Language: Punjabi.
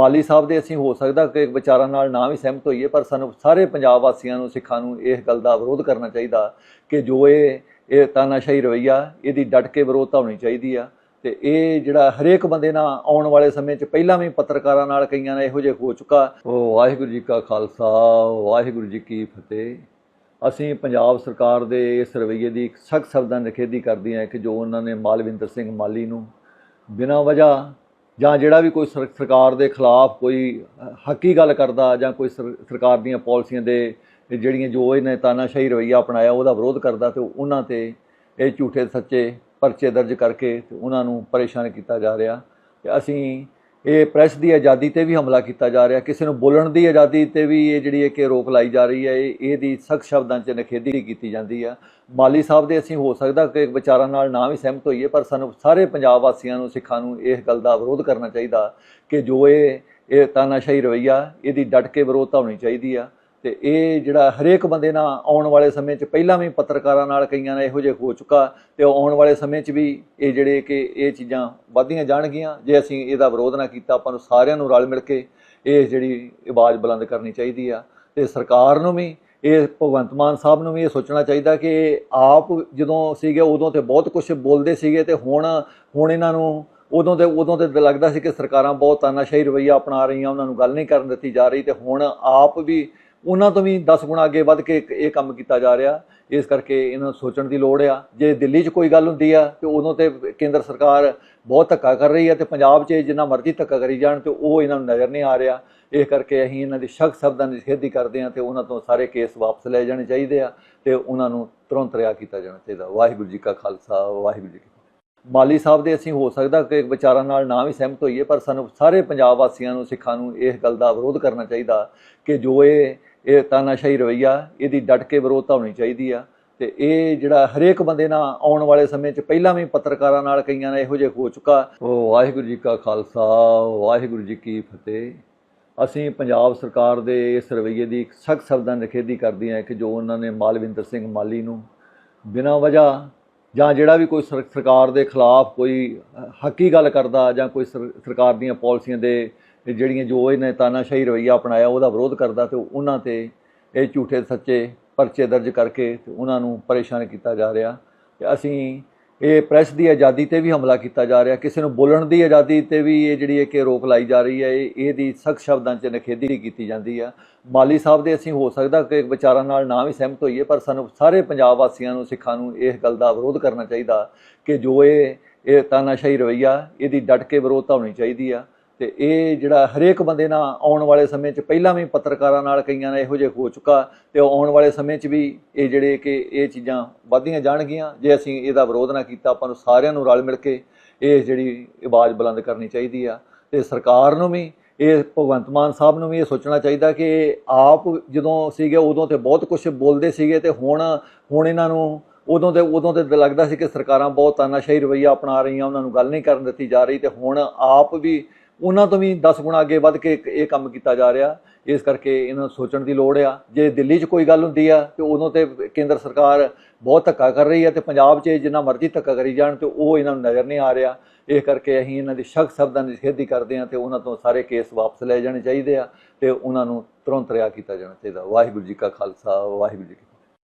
ਮਾਲੀ ਸਾਹਿਬ ਦੇ ਅਸੀਂ ਹੋ ਸਕਦਾ ਕਿ ਵਿਚਾਰਾਂ ਨਾਲ ਨਾ ਵੀ ਸਹਿਮਤ ਹੋਈਏ, ਪਰ ਸਾਨੂੰ ਸਾਰੇ ਪੰਜਾਬ ਵਾਸੀਆਂ ਨੂੰ, ਸਿੱਖਾਂ ਨੂੰ ਇਸ ਗੱਲ ਦਾ ਵਿਰੋਧ ਕਰਨਾ ਚਾਹੀਦਾ ਕਿ ਜੋ ਇਹ ਇਹ ਤਾਨਾਸ਼ਾਹੀ ਰਵਈਆ, ਇਹਦੀ ਡਟ ਕੇ ਵਿਰੋਧਤਾ ਹੋਣੀ ਚਾਹੀਦੀ ਆ। ਤੇ ਇਹ ਜਿਹੜਾ ਹਰੇਕ ਬੰਦੇ ਨਾਲ ਆਉਣ ਵਾਲੇ ਸਮੇਂ 'ਚ ਪਹਿਲਾਂ ਵੀ ਪੱਤਰਕਾਰਾਂ ਨਾਲ ਕਈਆਂ ਨਾਲ ਇਹੋ ਜਿਹਾ ਹੋ ਚੁੱਕਾ। ਉਹ ਵਾਹਿਗੁਰੂ ਜੀ ਕਾ ਖਾਲਸਾ, ਵਾਹਿਗੁਰੂ ਜੀ ਕੀ ਫਤਿਹ। ਅਸੀਂ ਪੰਜਾਬ ਸਰਕਾਰ ਦੇ ਇਸ ਰਵੱਈਏ ਦੀ ਸਖਤ ਸ਼ਬਦਾਂ ਨਿਖੇਧੀ ਕਰਦੇ ਹਾਂ ਕਿ ਜੋ ਉਹਨਾਂ ਨੇ ਮਾਲਵਿੰਦਰ ਸਿੰਘ ਮਾਲੀ ਨੂੰ ਬਿਨਾਂ ਵਜ੍ਹਾ ਜਾਂ ਜਿਹੜਾ ਵੀ ਕੋਈ ਸਰ- ਸਰਕਾਰ ਦੇ ਖਿਲਾਫ ਕੋਈ ਹੱਕੀ ਗੱਲ ਕਰਦਾ ਜਾਂ ਕੋਈ ਸਰ- ਸਰਕਾਰ ਦੀਆਂ ਪਾਲਿਸੀਆਂ ਦੇ ਜਿਹੜੀਆਂ ਜੋ ਇਹਨੇ ਤਾਨਾਸ਼ਾਹੀ ਰਵੱਈਆ ਅਪਣਾਇਆ ਉਹਦਾ ਵਿਰੋਧ ਕਰਦਾ ਤੇ ਉਹਨਾਂ ਤੇ ਇਹ ਝੂਠੇ ਸੱਚੇ ਪਰਚੇ ਦਰਜ ਕਰਕੇ ਤੇ ਉਹਨਾਂ ਨੂੰ ਪਰੇਸ਼ਾਨ ਕੀਤਾ ਜਾ ਰਿਹਾ। ਤੇ ਅਸੀਂ ਇਹ ਪ੍ਰੈਸ ਦੀ ਆਜ਼ਾਦੀ ਤੇ ਵੀ ਹਮਲਾ ਕੀਤਾ ਜਾ ਰਿਹਾ, ਕਿਸੇ ਨੂੰ ਬੋਲਣ ਦੀ ਆਜ਼ਾਦੀ ਤੇ ਵੀ ਇਹ ਜਿਹੜੀ ਹੈ ਕਿ ਰੋਕ ਲਾਈ ਜਾ ਰਹੀ ਹੈ, ਇਹ ਇਹਦੀ ਸਖਤ ਸ਼ਬਦਾਂ 'ਚ ਨਿਖੇਧੀ ਕੀਤੀ ਜਾਂਦੀ ਆ। ਮਾਲੀ ਸਾਹਿਬ ਦੇ ਅਸੀਂ ਹੋ ਸਕਦਾ ਕਿ ਵਿਚਾਰਾਂ ਨਾਲ ਨਾ ਵੀ ਸਹਿਮਤ ਹੋਈਏ, ਪਰ ਸਾਨੂੰ ਸਾਰੇ ਪੰਜਾਬ ਵਾਸੀਆਂ ਨੂੰ, ਸਿੱਖਾਂ ਨੂੰ ਇਸ ਗੱਲ ਦਾ ਵਿਰੋਧ ਕਰਨਾ ਚਾਹੀਦਾ ਕਿ ਜੋ ਇਹ ਇਹ ਤਾਨਾਸ਼ਾਹੀ ਰਵਈਆ, ਇਹਦੀ ਡਟ ਕੇ ਵਿਰੋਧਤਾ ਹੋਣੀ ਚਾਹੀਦੀ ਆ। ਤੇ ਇਹ ਜਿਹੜਾ ਹਰੇਕ ਬੰਦੇ ਨਾਲ ਆਉਣ ਵਾਲੇ ਸਮੇਂ 'ਚ ਪਹਿਲਾਂ ਵੀ ਪੱਤਰਕਾਰਾਂ ਨਾਲ ਕਈਆਂ ਨਾਲ ਇਹੋ ਜਿਹਾ ਹੋ ਚੁੱਕਾ, ਤੇ ਆਉਣ ਵਾਲੇ ਸਮੇਂ 'ਚ ਵੀ ਇਹ ਜਿਹੜੇ ਕਿ ਇਹ ਚੀਜ਼ਾਂ ਵੱਧਦੀਆਂ ਜਾਣਗੀਆਂ। ਜੇ ਅਸੀਂ ਇਹਦਾ ਵਿਰੋਧ ਨਾ ਕੀਤਾ, ਆਪਾਂ ਨੂੰ ਸਾਰਿਆਂ ਨੂੰ ਰਲ ਮਿਲ ਕੇ ਇਹ ਜਿਹੜੀ ਆਵਾਜ਼ ਬੁਲੰਦ ਕਰਨੀ ਚਾਹੀਦੀ ਆ। ਤੇ ਸਰਕਾਰ ਨੂੰ ਵੀ, ਇਹ ਭਗਵੰਤ ਮਾਨ ਸਾਹਿਬ ਨੂੰ ਵੀ ਇਹ ਸੋਚਣਾ ਚਾਹੀਦਾ ਕਿ ਇਹ ਆਪ ਜਦੋਂ ਸੀਗੇ, ਉਦੋਂ ਤੇ ਬਹੁਤ ਕੁਝ ਬੋਲਦੇ ਸੀਗੇ ਤੇ ਹੁਣ ਹੁਣ ਇਹਨਾਂ ਨੂੰ ਉਦੋਂ ਤੇ ਉਦੋਂ ਤੇ ਲੱਗਦਾ ਸੀ ਕਿ ਸਰਕਾਰਾਂ ਬਹੁਤ ਤਾਨਾਸ਼ਾਹੀ ਰਵਈਆ ਅਪਣਾ ਰਹੀਆਂ, ਉਹਨਾਂ ਨੂੰ ਗੱਲ ਨਹੀਂ ਕਰਨ ਦਿੱਤੀ ਜਾ ਰਹੀ ਤੇ ਹੁਣ ਆਪ ਵੀ ਉਹਨਾਂ ਤੋਂ ਵੀ 10 ਗੁਣਾ ਅੱਗੇ ਵੱਧ ਕੇ ਇਹ ਕੰਮ ਕੀਤਾ ਜਾ ਰਿਹਾ। ਇਸ ਕਰਕੇ ਇਹਨਾਂ ਨੂੰ ਸੋਚਣ ਦੀ ਲੋੜ ਆ। ਜੇ ਦਿੱਲੀ 'ਚ ਕੋਈ ਗੱਲ ਹੁੰਦੀ ਆ, ਤੇ ਉਦੋਂ ਤੇ ਕੇਂਦਰ ਸਰਕਾਰ ਬਹੁਤ ਧੱਕਾ ਕਰ ਰਹੀ ਆ ਤੇ ਪੰਜਾਬ 'ਚ ਜਿੰਨਾ ਮਰਜ਼ੀ ਧੱਕਾ ਕਰੀ ਜਾਣ ਤੇ ਉਹ ਇਹਨਾਂ ਨੂੰ ਨਜ਼ਰ ਨਹੀਂ ਆ ਰਿਹਾ। ਇਸ ਕਰਕੇ ਅਸੀਂ ਇਹਨਾਂ ਦੀ ਸ਼ੱਕ ਸ਼ਬਦਾਂ ਦੀ ਨਿਖੇਧੀ ਕਰਦੇ ਹਾਂ ਤੇ ਉਹਨਾਂ ਤੋਂ ਸਾਰੇ ਕੇਸ ਵਾਪਸ ਲੈ ਜਾਣੇ ਚਾਹੀਦੇ ਆ ਤੇ ਉਹਨਾਂ ਨੂੰ ਤੁਰੰਤ ਰਿਹਾ ਕੀਤਾ ਜਾਣਾ ਚਾਹੀਦਾ। ਵਾਹਿਗੁਰੂ ਜੀ ਕਾ ਖਾਲਸਾ, ਵਾਹਿਗੁਰੂ ਜੀ ਕੀ ਮਾਲੀ ਸਾਹਿਬ ਦੇ ਅਸੀਂ ਹੋ ਸਕਦਾ ਕਿ ਵਿਚਾਰਾਂ ਨਾਲ ਨਾ ਵੀ ਸਹਿਮਤ ਹੋਈਏ, ਪਰ ਸਾਨੂੰ ਸਾਰੇ ਪੰਜਾਬ ਵਾਸੀਆਂ ਨੂੰ, ਸਿੱਖਾਂ ਨੂੰ ਇਸ ਗੱਲ ਦਾ ਵਿਰੋਧ ਕਰਨਾ ਚਾਹੀਦਾ ਕਿ ਜੋ ਇਹ ਇਹ ਤਾਨਾਸ਼ਾਹੀ ਰਵਈਆ, ਇਹਦੀ ਡਟ ਕੇ ਵਿਰੋਧਤਾ ਹੋਣੀ ਚਾਹੀਦੀ ਆ। ਤੇ ਇਹ ਜਿਹੜਾ ਹਰੇਕ ਬੰਦੇ ਨਾਲ ਆਉਣ ਵਾਲੇ ਸਮੇਂ 'ਚ ਪਹਿਲਾਂ ਵੀ ਪੱਤਰਕਾਰਾਂ ਨਾਲ ਕਈਆਂ ਨਾਲ ਇਹੋ ਜਿਹਾ ਹੋ ਚੁੱਕਾ। ਉਹ ਵਾਹਿਗੁਰੂ ਜੀ ਕਾ ਖਾਲਸਾ, ਵਾਹਿਗੁਰੂ ਜੀ ਕੀ ਫਤਿਹ। ਅਸੀਂ ਪੰਜਾਬ ਸਰਕਾਰ ਦੇ ਇਸ ਰਵੱਈਏ ਦੀ ਸਖਤ ਸ਼ਬਦਾਂ ਨਿਖੇਧੀ ਕਰਦੇ ਹਾਂ ਕਿ ਜੋ ਉਹਨਾਂ ਨੇ ਮਾਲਵਿੰਦਰ ਸਿੰਘ ਮਾਲੀ ਨੂੰ ਬਿਨਾਂ ਵਜ੍ਹਾ ਜਾਂ ਜਿਹੜਾ ਵੀ ਕੋਈ ਸਰ- ਸਰਕਾਰ ਦੇ ਖਿਲਾਫ ਕੋਈ ਹੱਕੀ ਗੱਲ ਕਰਦਾ ਜਾਂ ਕੋਈ ਸਰ- ਸਰਕਾਰ ਦੀਆਂ ਪਾਲਿਸੀਆਂ ਦੇ ਜਿਹੜੀਆਂ ਜੋ ਇਹਨੇ ਤਾਨਾਸ਼ਾਹੀ ਰਵੱਈਆ ਅਪਣਾਇਆ ਉਹਦਾ ਵਿਰੋਧ ਕਰਦਾ ਤੇ ਉਹਨਾਂ ਤੇ ਇਹ ਝੂਠੇ ਸੱਚੇ ਪਰਚੇ ਦਰਜ ਕਰਕੇ ਤੇ ਉਹਨਾਂ ਨੂੰ ਪਰੇਸ਼ਾਨ ਕੀਤਾ ਜਾ ਰਿਹਾ। ਤੇ ਅਸੀਂ ਇਹ ਪ੍ਰੈਸ ਦੀ ਆਜ਼ਾਦੀ ਤੇ ਵੀ ਹਮਲਾ ਕੀਤਾ ਜਾ ਰਿਹਾ, ਕਿਸੇ ਨੂੰ ਬੋਲਣ ਦੀ ਆਜ਼ਾਦੀ ਤੇ ਵੀ ਇਹ ਜਿਹੜੀ ਹੈ ਕਿ ਰੋਕ ਲਾਈ ਜਾ ਰਹੀ ਹੈ, ਇਹ ਇਹਦੀ ਸਖਤ ਸ਼ਬਦਾਂ 'ਚ ਨਿਖੇਧੀ ਕੀਤੀ ਜਾਂਦੀ ਆ। ਮਾਲੀ ਸਾਹਿਬ ਦੇ ਅਸੀਂ ਹੋ ਸਕਦਾ ਕਿ ਵਿਚਾਰਾਂ ਨਾਲ ਨਾ ਵੀ ਸਹਿਮਤ ਹੋਈਏ, ਪਰ ਸਾਨੂੰ ਸਾਰੇ ਪੰਜਾਬ ਵਾਸੀਆਂ ਨੂੰ, ਸਿੱਖਾਂ ਨੂੰ ਇਸ ਗੱਲ ਦਾ ਵਿਰੋਧ ਕਰਨਾ ਚਾਹੀਦਾ ਕਿ ਜੋ ਇਹ ਇਹ ਤਾਨਾਸ਼ਾਹੀ ਰਵਈਆ, ਇਹਦੀ ਡਟ ਕੇ ਵਿਰੋਧਤਾ ਹੋਣੀ ਚਾਹੀਦੀ ਆ। ਤੇ ਇਹ ਜਿਹੜਾ ਹਰੇਕ ਬੰਦੇ ਨਾਲ ਆਉਣ ਵਾਲੇ ਸਮੇਂ 'ਚ ਪਹਿਲਾਂ ਵੀ ਪੱਤਰਕਾਰਾਂ ਨਾਲ ਕਈਆਂ ਨਾਲ ਇਹੋ ਜਿਹਾ ਹੋ ਚੁੱਕਾ ਤੇ ਆਉਣ ਵਾਲੇ ਸਮੇਂ 'ਚ ਵੀ ਇਹ ਜਿਹੜੇ ਕਿ ਇਹ ਚੀਜ਼ਾਂ ਵੱਧਦੀਆਂ ਜਾਣਗੀਆਂ। ਜੇ ਅਸੀਂ ਇਹਦਾ ਵਿਰੋਧ ਨਾ ਕੀਤਾ, ਆਪਾਂ ਨੂੰ ਸਾਰਿਆਂ ਨੂੰ ਰਲ ਮਿਲ ਕੇ ਇਹ ਜਿਹੜੀ ਆਵਾਜ਼ ਬੁਲੰਦ ਕਰਨੀ ਚਾਹੀਦੀ ਆ। ਤੇ ਸਰਕਾਰ ਨੂੰ ਵੀ, ਇਹ ਭਗਵੰਤ ਮਾਨ ਸਾਹਿਬ ਨੂੰ ਵੀ ਇਹ ਸੋਚਣਾ ਚਾਹੀਦਾ ਕਿ ਇਹ ਆਪ ਜਦੋਂ ਸੀਗੇ, ਉਦੋਂ ਤੇ ਬਹੁਤ ਕੁਝ ਬੋਲਦੇ ਸੀਗੇ ਤੇ ਹੁਣ ਹੁਣ ਇਹਨਾਂ ਨੂੰ ਉਦੋਂ ਤੇ ਉਦੋਂ ਤੇ ਲੱਗਦਾ ਸੀ ਕਿ ਸਰਕਾਰਾਂ ਬਹੁਤ ਤਾਨਾਸ਼ਾਹੀ ਰਵਈਆ ਅਪਣਾ ਰਹੀਆਂ, ਉਹਨਾਂ ਨੂੰ ਗੱਲ ਨਹੀਂ ਕਰਨ ਦਿੱਤੀ ਜਾ ਰਹੀ ਤੇ ਹੁਣ ਆਪ ਵੀ ਉਹਨਾਂ ਤੋਂ ਵੀ 10 ਗੁਣਾ ਅੱਗੇ ਵੱਧ ਕੇ ਇਹ ਕੰਮ ਕੀਤਾ ਜਾ ਰਿਹਾ। ਇਸ ਕਰਕੇ ਇਹਨਾਂ ਨੂੰ ਸੋਚਣ ਦੀ ਲੋੜ ਆ। ਜੇ ਦਿੱਲੀ 'ਚ ਕੋਈ ਗੱਲ ਹੁੰਦੀ ਆ, ਤੇ ਉਦੋਂ ਤੇ ਕੇਂਦਰ ਸਰਕਾਰ ਬਹੁਤ ਧੱਕਾ ਕਰ ਰਹੀ ਹੈ ਤੇ ਪੰਜਾਬ 'ਚ ਜਿੰਨਾ ਮਰਜ਼ੀ ਧੱਕਾ ਕਰੀ ਜਾਣ ਤੇ ਉਹ ਇਹਨਾਂ ਨੂੰ ਨਜ਼ਰ ਨਹੀਂ ਆ ਰਿਹਾ। ਇਸ ਕਰਕੇ ਅਸੀਂ ਇਹਨਾਂ ਦੀ ਸਖਤ ਸ਼ਬਦਾਂ ਦੀ ਨਿਖੇਧੀ ਕਰਦੇ ਹਾਂ ਤੇ ਉਹਨਾਂ ਤੋਂ ਸਾਰੇ ਕੇਸ ਵਾਪਸ ਲੈ ਜਾਣੇ ਚਾਹੀਦੇ ਆ ਤੇ ਉਹਨਾਂ ਨੂੰ ਤੁਰੰਤ ਰਿਹਾ ਕੀਤਾ ਜਾਣਾ ਚਾਹੀਦਾ। ਵਾਹਿਗੁਰੂ ਜੀ ਕਾ ਖਾਲਸਾ, ਵਾਹਿਗੁਰੂ ਜੀ